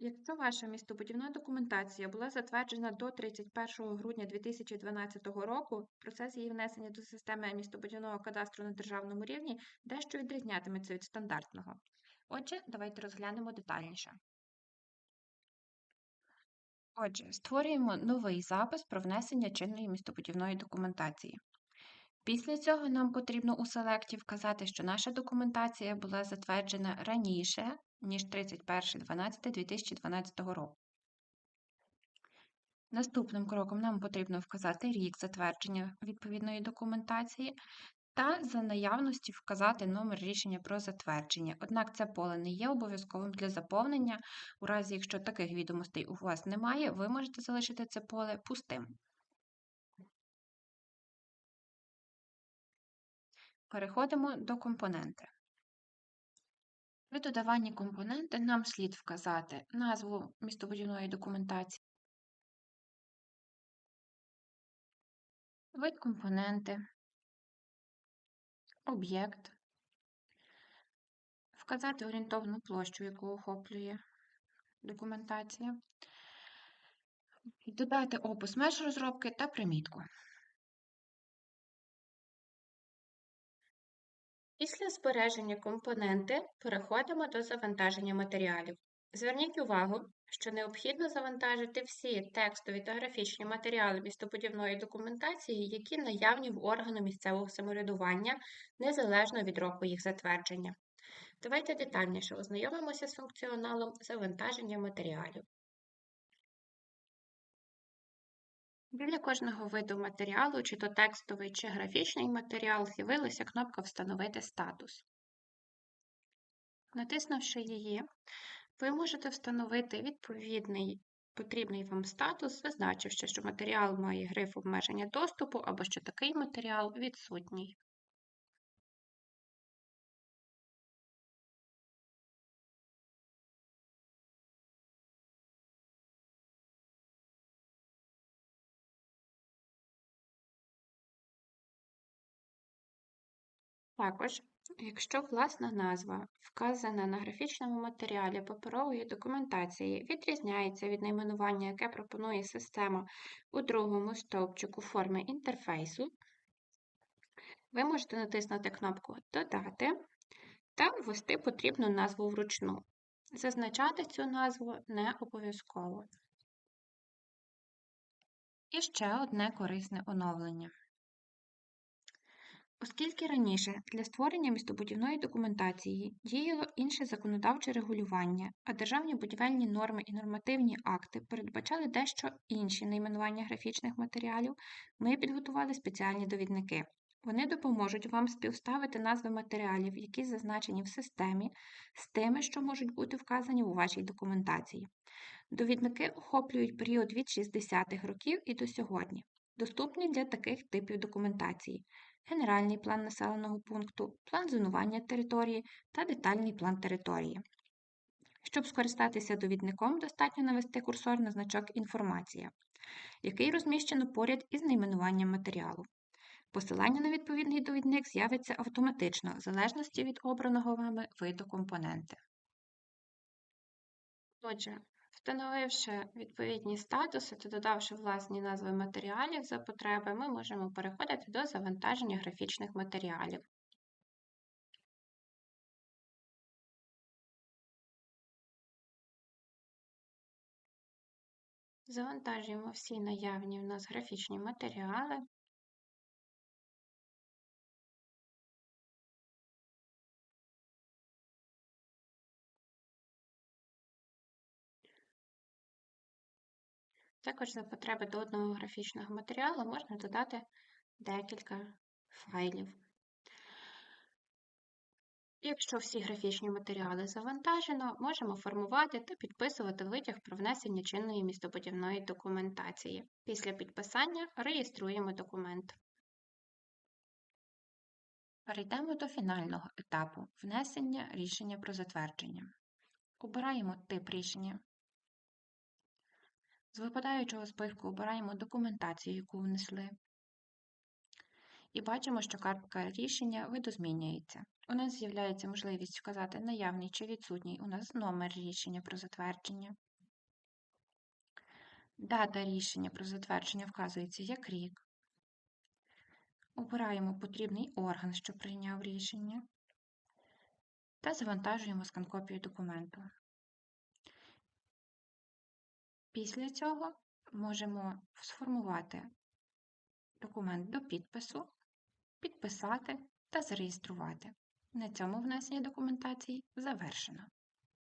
Якщо ваша містобудівна документація була затверджена до 31 грудня 2012 року, процес її внесення до системи містобудівного кадастру на державному рівні дещо відрізнятиметься від стандартного. Отже, давайте розглянемо детальніше. Отже, створюємо новий запис про внесення чинної містобудівної документації. Після цього нам потрібно у селекті вказати, що наша документація була затверджена раніше, ніж 31.12.2012 року. Наступним кроком нам потрібно вказати рік затвердження відповідної документації та за наявності вказати номер рішення про затвердження. Однак це поле не є обов'язковим для заповнення. У разі, якщо таких відомостей у вас немає, ви можете залишити це поле пустим. Переходимо до компоненти. При додаванні компоненти нам слід вказати. Назву містобудівної документації, вид компоненти, об'єкт, вказати орієнтовну площу, яку охоплює документація, додати опис меж розробки та примітку. Після збереження компоненти переходимо до завантаження матеріалів. Зверніть увагу, що необхідно завантажити всі текстові та графічні матеріали містобудівної документації, які наявні в органу місцевого самоврядування, незалежно від року їх затвердження. Давайте детальніше ознайомимося з функціоналом завантаження матеріалів. Біля кожного виду матеріалу, чи то текстовий, чи графічний матеріал, з'явилася кнопка Встановити статус. Натиснувши її, ви можете встановити відповідний потрібний вам статус, зазначивши, що матеріал має гриф обмеження доступу або що такий матеріал відсутній. Також, якщо власна назва, вказана на графічному матеріалі паперової документації, відрізняється від найменування, яке пропонує система у другому стовпчику форми інтерфейсу, ви можете натиснути кнопку Додати та ввести потрібну назву вручну. Зазначати цю назву не обов'язково. І ще одне корисне оновлення. Оскільки раніше для створення містобудівної документації діяло інше законодавче регулювання, а державні будівельні норми і нормативні акти передбачали дещо інші найменування графічних матеріалів, ми підготували спеціальні довідники. Вони допоможуть вам співставити назви матеріалів, які зазначені в системі, з тими, що можуть бути вказані у вашій документації. Довідники охоплюють період від 60-х років і до сьогодні, доступні для таких типів документації генеральний план населеного пункту, план зонування території та детальний план території. Щоб скористатися довідником, достатньо навести курсор на значок Інформація, який розміщено поряд із найменуванням матеріалу. Посилання на відповідний довідник з'явиться автоматично, в залежності від обраного вами виду компоненти. Отже, Встановивши відповідні статуси та додавши власні назви матеріалів за потреби, ми можемо переходити до завантаження графічних матеріалів. Завантажуємо всі наявні в нас графічні матеріали. Також за потреби до одного графічного матеріалу можна додати декілька файлів. Якщо всі графічні матеріали завантажено, можемо формувати та підписувати витяг про внесення чинної містобудівної документації. Після підписання реєструємо документ. Перейдемо до фінального етапу внесення рішення про затвердження. Обираємо тип рішення з випадаючого списку обираємо документацію, яку внесли. І бачимо, що картка рішення видозмінюється. У нас з'являється можливість вказати наявний чи відсутній у нас номер рішення про затвердження. Дата рішення про затвердження вказується як рік. Обираємо потрібний орган, що прийняв рішення, та завантажуємо скан-копію документу. Після цього можемо сформувати документ до підпису, підписати та зареєструвати. На цьому внесення документації завершено.